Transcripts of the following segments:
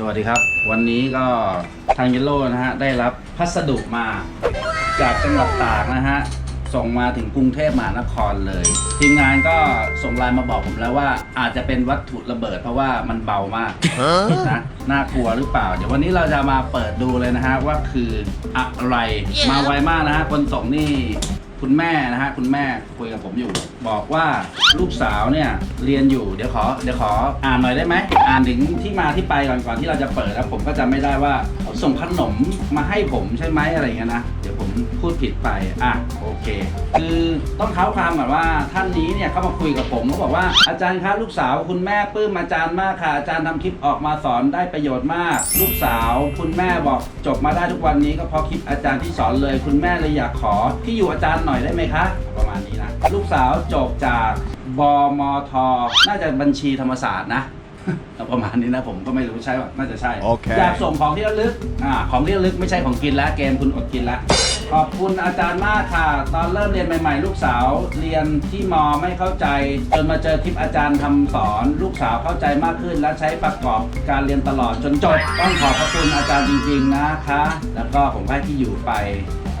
สวัสดีครับ วันนี้ก็ทางเยลโล่นะฮะ ได้รับพัสดุมา จากจังหวัดตากนะฮะ ส่งมาถึงกรุงเทพมหานครเลย ทีมงานก็ส่งไลน์มาบอกผมแล้วว่า อาจจะเป็นวัตถุระเบิด เพราะว่ามันเบามากนะน่ากลัวหรือเปล่า เดี๋ยววันนี้เราจะมาเปิดดูเลยนะฮะว่าคืออะไรมาไวมากนะฮะคนส่งนี่ คุณแม่นะฮะ คุณแม่คุยกับผมอยู่ บอกว่าลูกสาวเนี่ยเรียนอยู่เดี๋ยวขอเดี๋ยวขออ่านหน่อยได้ไหมอ่านถึงที่มาที่ไปก่อนก่อนที่เราจะเปิดแล้วผมก็จำไม่ได้ว่าส่งขนมมาให้ผมใช่ไหมอะไรอย่างเงี้ยนะเดี๋ยว พูดผิดไปอะโอเค คือต้องเท้าความก่อนว่าท่านนี้เนี่ยเขามาคุยกับผมเขาบอกว่าอาจารย์คะลูกสาวคุณแม่ปลื้มอาจารย์มากค่ะอาจารย์ทำคลิปออกมาสอนได้ประโยชน์มาก ลูกสาวคุณแม่บอกจบมาได้ทุกวันนี้ก็เพราะคลิปอาจารย์ที่สอนเลย คุณแม่เลยอยากขอที่อยู่อาจารย์หน่อยได้ไหมคะประมาณนี้นะลูกสาวจบจากบมทน่าจะบัญชีธรรมศาสตร์นะประมาณนี้นะผมก็ไม่รู้ใช่ป่ะน่าจะใช่โอเคอยากส่งของที่ระลึกอ่าของที่ระลึกไม่ใช่ของกินแล้วเกมคุณอดกินแล้ว ขอบคุณอาจารย์มากค่ะ ตอนเริ่มเรียนใหม่ ๆ ลูกสาว เรียนที่มไม่เข้าใจ จนมาเจอคลิปอาจารย์ทำสอน ลูกสาวเข้าใจมากขึ้น และใช้ประกอบการเรียนตลอดจนจบ ต้องขอบพระคุณอาจารย์จริง ๆ นะคะ แล้วก็ผมให้ที่อยู่ไป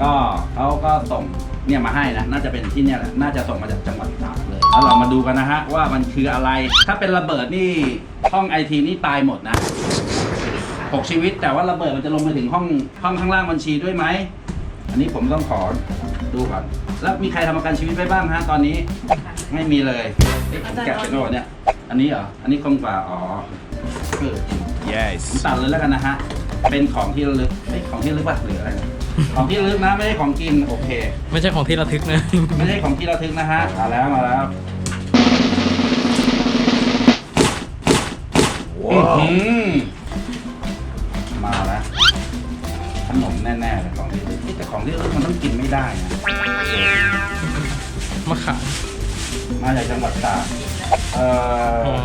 ก็เขาก็ส่งเนี่ยมาให้นะ น่าจะเป็นที่เนี่ยแหละ น่าจะส่งมาจากจังหวัดตากเลย แล้วเรามาดูกันนะฮะว่ามันคืออะไร ถ้าเป็นระเบิดนี่ห้องไอทีนี่ตายหมดนะหกชีวิตแต่ว่าระเบิดมันจะลงไปถึงห้องห้องข้างล่างบัญชีด้วยไหม อันนี้ผมต้องขอดูก่อน แล้วมีใครทำประกันชีวิตไปบ้างฮะตอนนี้ ไม่มีเลยเอ๊ะผมแกะเป็นโน่เนี่ย อันนี้เหรอ อันนี้คงกว่า อ๋อเออจริง yes ผมตัดเลยแล้วกันนะฮะ เป็นของที่ระลึกเอ้ยของที่ระลึกป่ะหรืออะไรนะของที่ระลึกนะไม่ใช่ของกินโอเค ไม่ใช่ของที่ระทึกนะ ไม่ใช่ของที่ระทึกนะฮะมาแล้วมาแล้วอื้อหือ แต่ของที่ระลึกมันต้องกินไม่ได้นะมะขามมาจากจังหวัดตากเอ่ออ๋อ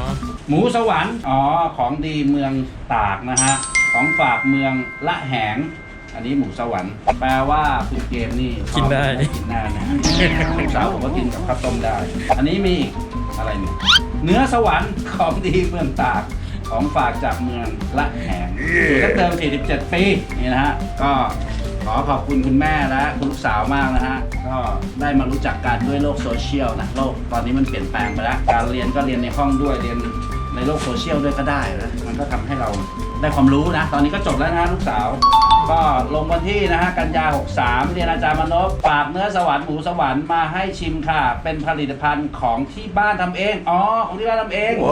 หมูสวรรค์อ๋อของดีเมืองตากนะฮะของฝากเมืองละแหง อันนี้หมูสวรรค์แปลว่าคุณเกมนี่กินได้ กินได้นะลูกสาวผมก็กินกับข้าวต้มได้ อันนี้มีอีกอะไรเนี่ยเนื้อสวรรค์ของดีเมืองตากของฝากจากเมืองละแหงอยู่ตั้งเดิม47 ปีนี่นะฮะก็ ขอขอบคุณคุณแม่และคุณลูกสาวมากนะฮะ ก็ได้มารู้จักกันด้วยโลกโซเชียลนะโลกตอนนี้มันเปลี่ยนแปลงไปแล้ว การเรียนก็เรียนในห้องด้วยเรียนในโลกโซเชียลด้วยก็ได้นะมันก็ทำให้เราได้ความรู้นะ ตอนนี้ก็จบแล้วนะฮะลูกสาว ก็ลงวันที่นะฮะกันยา 63 เรียนอาจารย์มนพฝากเนื้อสวรรค์หมูสวรรค์มาให้ชิมค่ะ เป็นผลิตภัณฑ์ของที่บ้านทำเอง อ๋อ ของที่บ้านทำเองโอ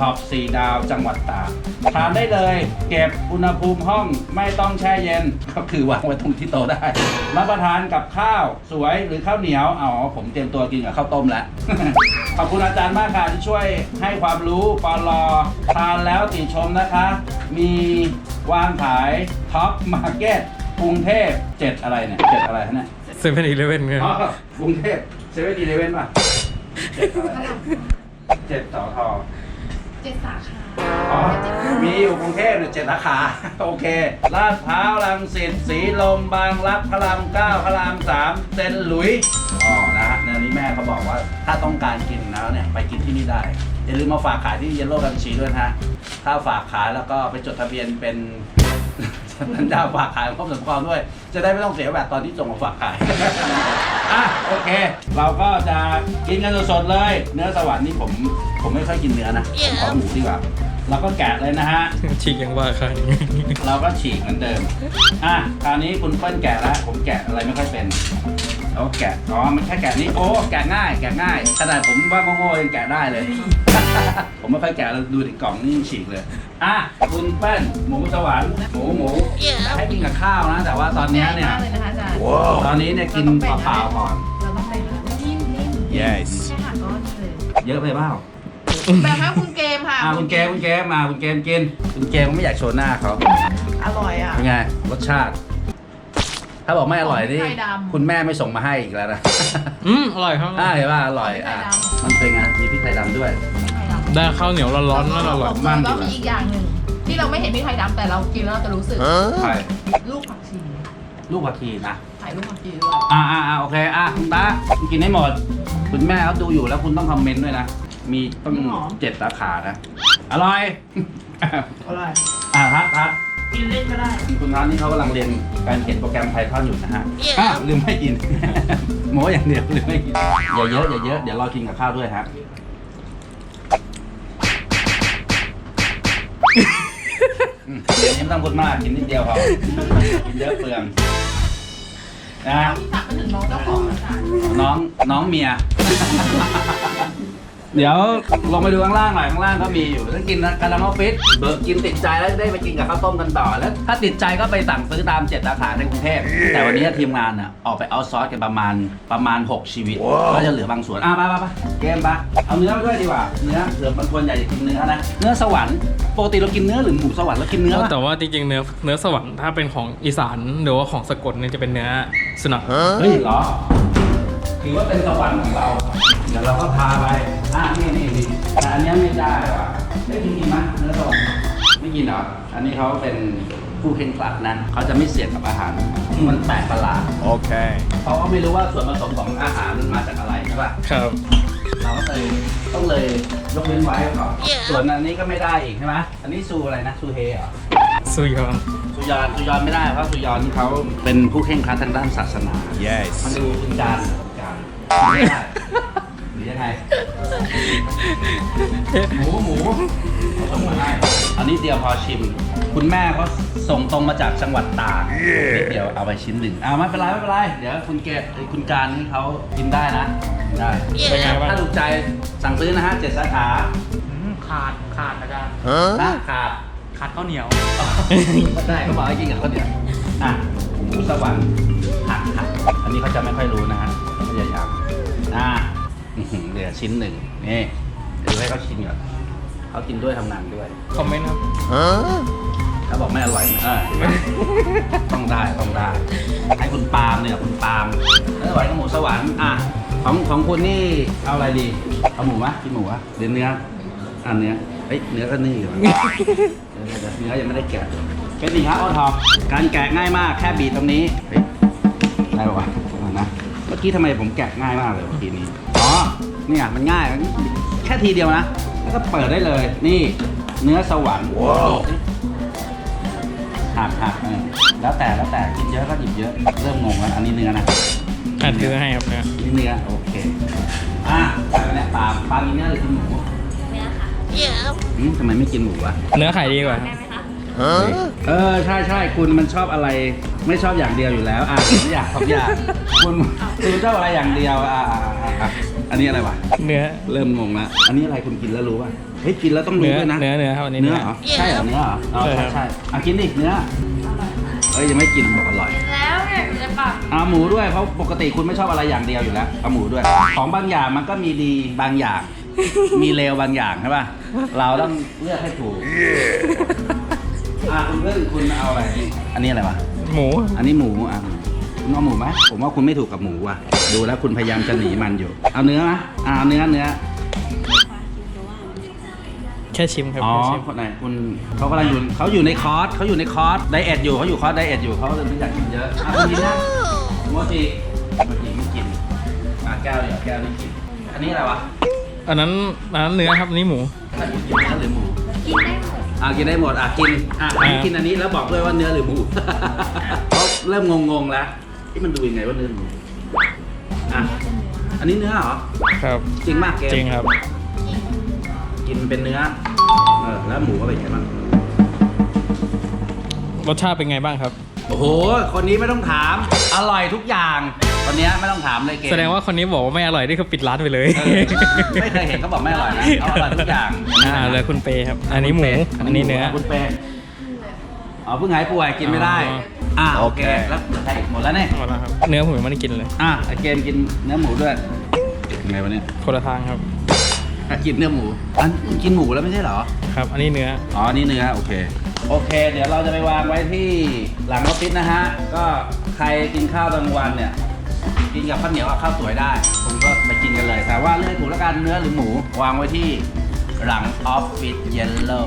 ท็อปสีดาวจังหวัดตากทานได้เลย เก็บอุณหภูมิห้องไม่ต้องแช่เย็น ก็คือวางไว้ตรงที่โต๊ะได้ รับประทานกับข้าวสวยหรือข้าวเหนียวอ๋อผมเตรียมตัวกินกับข้าวต้มแล้ว ขอบคุณอาจารย์มากค่ะที่ช่วยให้ความรู้ปลอทานแล้วติชมนะคะ มี วางขายท็อปมาร์เก็ตกรุงเทพเจ็ดอะไรเนี่ยเจ็ดอะไรฮะเนี่ยเซเว่นอีเลเว่นไงอ๋อกรุงเทพเซเว่นอีเลเว่นป่ะเจ็ดอะไรเจ็ดต่อทอเจ็ดสาขาอ๋อมีอยู่กรุงเทพเนี่ยเจ็ดสาขา โอเค ลาดพร้าวรังสิตสีลมบางรักพระรามเก้าพระรามสามเซนหลุยอ๋อนะฮะเนี่ยนี้แม่เขาบอกว่าถ้าต้องการกินแล้วเนี่ย ไปกินที่นี่ได้ อย่าลืมมาฝากขายที่เยลโล่บัญชีด้วยนะฮะถ้าฝากขายแล้วก็ไปจดทะเบียนเป็นสัญญาฝากขายครบสมความด้วย จะได้ไม่ต้องเสียแบบตอนที่ส่งมาฝากขายอะโอเค เราก็จะกินกันสดๆเลย เนื้อสวรรค์นี่ผมผมไม่ค่อยกินเนื้อนะผมขอหมูดีกว่าเราก็แกะเลยนะฮะ ฉีกยังว่าใครเราก็ฉีกเหมือนเดิม อะ คราวนี้คุณเปิ้ลแกะแล้ว ผมแกะอะไรไม่ค่อยเป็น แล้วแกะ อ๋อ มันแค่แกะนี้ โอ้ แกะง่าย แกะง่าย ขนาดผมว่าโง่ๆยังแกะได้เลย ผมไม่ค่อยแกะเราดูในกล่องนี่ฉีกเลย อะ คุณเปิ้ลหมูสวรรค์หมูหมู ให้กินกับข้าวนะ แต่ว่าตอนเนี้ยเนี่ย มากเลยนะคะอาจารย์ ตอนนี้เนี่ยกินเปล่าๆก่อน เราต้องไปนะนิ่มนิ่ม yes แค่หักก้อนเลยเยอะไปเปล่าแบบว่าคุณเกมค่ะ อะคุณเกมคุณเกมมาคุณเกมกิน คุณเกมก็ไม่อยากโชว์หน้าเขาอร่อยอะ เป็นไง รสชาติ ถ้าบอกไม่อร่อยนี่ ของไทยดำ คุณแม่ไม่ส่งมาให้อีกแล้วนะ อืมอร่อยครับ อ่าเห็นว่าอร่อยอะมันเป็นไงมีพริกไทยดำด้วยไทยดำได้ข้าวเหนียวร้อนๆนั่นอร่อย มากก็มีอีกอย่างหนึ่งที่เราไม่เห็นพริกไทยดำแต่เรากินแล้วเราจะรู้สึกไข่ลูกผักชีลูกผักชีนะใส่ลูกผักชีด้วยอ่าอ่าอ่าโอเค อะคุณตาคุณกินให้หมด คุณแม่เขาดูอยู่แล้วคุณต้องคอมเมนต์ด้วยนะ มีต้องเจ็ดสาขานะ อร่อยอะไรอ่าทัดทัด กินเล่นก็ได้คุณทัดนี่เขากำลังเรียนการเขียนโปรแกรมไพทอนอยู่นะฮะอ้าวลืมไม่กิน โม้อย่างเดียวลืมไม่กินอย่าเยอะอย่าเยอะเดี๋ยวรอกินกับข้าวด้วยฮะอืมเดี๋ยวนี้ไม่ต้องพูดมากกินนิดเดียวพอกินเยอะเปลืองนะที่ตักมาถึงน้องเจ้าของแล้วค่ะน้องน้องเมีย เดี๋ยวลงไปดูข้างล่างหน่อยข้างล่างก็มีอยู่ถ้ากินกำลังออฟฟิศเบิร์กินติดใจแล้วได้ไปกินกับข้าวต้มกันต่อแล้ว ถ้าติดใจก็ไปสั่งซื้อตามเจ็ดสาขาในกรุงเทพแต่วันนี้ทีมงานน่ะออกไปเอาซอสกันประมาณประมาณ 6 ชีวิตก็จะเหลือบางส่วนอะไปไปไปเกมปะเอาเนื้อไปด้วยดีกว่าเนื้อเผื่อบางคนอยากจะกินเนื้อนะเนื้อสวรรค์ปกติเรากินเนื้อหรือหมูสวรรค์เรากินเนื้อปะแต่ว่าจริงๆเนื้อเนื้อสวรรค์ถ้าเป็นของอีสานหรือว่าของสกลเนี่ยจะเป็นเนื้อสุนัขเฮ้ยเหรอ ถือว่าเป็นสวรรค์ของเรา เดี๋ยวเราก็พาไปอะนี่นี่นี่แต่อันเนี้ยไม่ได้ว่ะได้กินกินไหมเนื้อสวรรค์ไม่กินเหรอ อันนี้เขาเป็นผู้เข่งขลัดนะเขาจะไม่เสี่ยงกับอาหาร มันแปลกประหลาด Okay. เพราะว่าไม่รู้ว่าส่วนผสมของอาหารมันมาจากอะไรใช่ป่ะ ครับ เราก็เลยต้องเลยยกเว้นไว้ก่อน ส่วนอันนี้ก็ไม่ได้อีกใช่ไหมอันนี้ซูอะไรนะซูเฮเหรอ สุยอนสุยอนสุยอนไม่ได้เพราะสุยอนนี่เขาเป็นผู้เข่งขลัดทางด้านศาสนามัน Yes. ดูคุณจานคุณจานไม่ได้ หรือยังไง หมูหมูเขาส่งมาให้อันนี้เดียวพอชิม คุณแม่เขาส่งตรงมาจากจังหวัดตากนิดเดียวเอาไปชิ้นหนึ่งอ่าไม่เป็นไรไม่เป็นไร เดี๋ยวคุณเกดคุณการนี่เขากินได้นะกินได้เป็นไงบ้าง ถ้าถูกใจสั่งซื้อนะฮะเจ็ดสาขาขาดขาดอาจารย์นะขาด ขาดข้าวเหนียวก็ได้เขาบอกให้กินกับข้าวเหนียวอะหมูสวรรค์หักหักอันนี้เขาจะไม่ค่อยรู้นะฮะ อะอื้อหือเหลือชิ้นหนึ่งนี่เดี๋ยวให้เขาชิมก่อนเขากินด้วยทำงานด้วย คอมเมนต์ครับ Huh? ถ้าบอกไม่อร่อยเออเห็นไหมต้องได้ต้องได้ให้คุณปาล์มเนี่ยคุณปาล์มแล้วสวรรค์กับหมูสวรรค์อะของของคุณนี่เอาอะไรดีเอาหมูมะกินหมูวะหรือเนื้ออะเนื้อเฮ้ยเนื้อก็นี่อยู่วะเดี๋ยวเดี๋ยวเนื้อยังไม่ได้แกะเป็นสินค้าโอท็อปการแกะง่ายมากแค่บีบตรงนี้เฮ้ยได้ปะวะเอานะเมื่อกี้ทำไมผมแกะง่ายมากเลยเมื่อกี้นี้ อ๋อ เนี่ยมันง่าย แค่ทีเดียวนะ แล้วก็เปิดได้เลย นี่เนื้อสวรรค์ว้าวหักหักเออแล้วแต่แล้วแต่กินเยอะก็หยิบเยอะ เริ่มงงแล้ว อันนี้เนื้อนะอัดเนื้อให้ครับเนื้อนี่เนื้อโอเค อะไปแล้วปลาปลากินเนื้อหรือกินหมูเนื้อค่ะอืมทำไมไม่กินหมูวะเนื้อขายดีกว่าครับ เออใช่ใช่คุณมันชอบอะไร ไม่ชอบอย่างเดียวอยู่แล้วอะไม่อยากสองอย่างคุณคุณชอบอะไรอย่างเดียวอะอะอะอะอันนี้อะไรวะเนื้อ เริ่มงงละอันนี้อะไรคุณกินแล้วรู้ป่ะเฮ้ยกินแล้วต้องรู้เนื้อด้วยนะเนื้อเนื้อครับอันนี้เนื้อเนื้อเหรอใช่เหรอเนื้อเหรออ๋อใช่ใช่ครับใช่อะกินดิเนื้อเอ้ยยังไม่กินบอกอร่อย แล้วเนี่ยอยู่ในปากเอาหมูด้วยเพราะปกติคุณไม่ชอบอะไรอย่างเดียวอยู่แล้วเอาหมูด้วย ของบางอย่างมันก็มีดีบางอย่าง มีเลวบางอย่างใช่ป่ะเราต้องเลือกให้ถูก อะคุณเพื่อนคุณเอาอะไร อันนี้อะไรวะ หมู อันนี้หมูอะคุณเอาหมูไหมผมว่าคุณไม่ถูกกับหมูว่ะ ดูแล้วคุณพยายามจะหนีมันอยู่ เอาเนื้อไหมอ่าเอาเนื้อเนื้อ แค่ชิมครับอ๋อแค่ชิมคนไหนคุณเขากำลังอยู่เขาอยู่ในคอร์สเขาอยู่ในคอร์สไดเอทอยู่เขาอยู่คอร์สไดเอทอยู่เขาเลยไม่อยากกินเยอะอะคุณกินนะโมจิโมจิไม่กินอะแก้วเดี๋ยวแก้วนี่กิน อันนี้อะไรวะอันนั้นอันนั้นเนื้อครับอันนี้หมูถ้าคุณกินเนื้อหรือหมูกินได้หมด อะกินได้หมดอะกินอะอันนี้อ่ากินอันนี้แล้วบอกด้วยว่าเนื้อหรือหมูเขาเริ่มงงๆแล้วที่มันดูยังไงว่าเนื้อหรือหมูอะอันนี้เนื้อเหรอครับ จริงมากเกมจริงครับ กินเป็นเนื้อเออแล้วหมูก็เป็นไงบ้างรสชาติเป็นไงบ้างครับ โอ้โห คนนี้ไม่ต้องถาม อร่อยทุกอย่าง คนเนี้ยไม่ต้องถามเลยเกมแสดงว่าคนนี้บอกว่าไม่อร่อยนี่คือปิดร้านไปเลยเออไม่เคยเห็นเขาบอกไม่อร่อยนะเขาอร่อยทุกอย่างอ่าเลยคุณเปย์ครับ อันนี้หมู อันนี้เนื้อ คุณเปย์อ๋อเพิ่งหายป่วยกินไม่ได้อ๋ออ่าโอเคโอเค แล้วเหลือใครอีกหมดแล้วเนี่ยหมดแล้วครับ เนื้อผมยังไม่ได้กินเลย อะไอเกมกินเนื้อหมูด้วยยังไงวะเนี่ยคนละทางครับอะกินเนื้อหมู อันกินหมูแล้วไม่ใช่เหรอ ครับ อันนี้เนื้อ อ๋อ นี่เนื้อ โอเค โอเค เดี๋ยวเราจะไปวางไว้ที่หลังออฟฟิศนะฮะ ก็ใครกินข้าวกลางวันเนี่ย กินกับข้าวเหนียวกับข้าวสวยได้ ผมก็ไปกินกันเลย แต่ว่าเลือกห้ถูกแล้วกันเนื้อหรือหมู วางไว้ที่หลังออฟฟิศเยลโล่